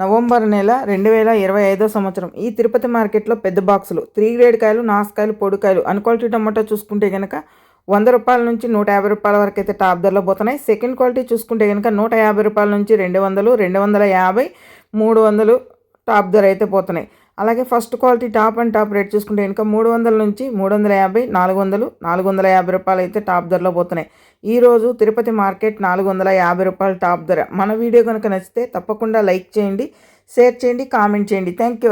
November నెల రెండు వేల ఇరవై ఐదో సంవత్సరం. ఈ తిరుపతి మార్కెట్లో పెద్ద బాక్సులు. త్రీ గ్రేడ్ కాయలు నాసుకాయలు పొడికాయలు అన్క్వాలిటీ టమాటో చూసుకుంటే కనుక వంద రూపాయల నుంచి నూట యాభై రూపాయల వరకు అయితే టాప్ ధరలో పోతున్నాయి. సెకండ్ క్వాలిటీ చూసుకుంటే కనుక నూట యాభై రూపాయల నుంచి రెండు వందలు రెండు వందల యాభై మూడు వందలు టాప్ ధర అయితే పోతున్నాయి. అలాగే first quality top and top rate చూసుకుంటే ఇంకా మూడు వందల నుంచి మూడు వందల యాభై నాలుగు వందలు నాలుగు వందల యాభై రూపాయలు అయితే టాప్ ధరలో పోతున్నాయి. ఈరోజు తిరుపతి మార్కెట్ నాలుగు వందల యాభై రూపాయలు టాప్ ధర. మన వీడియో కనుక నచ్చితే తప్పకుండా లైక్ చేయండి షేర్ చేయండి కామెంట్ చేయండి. Thank you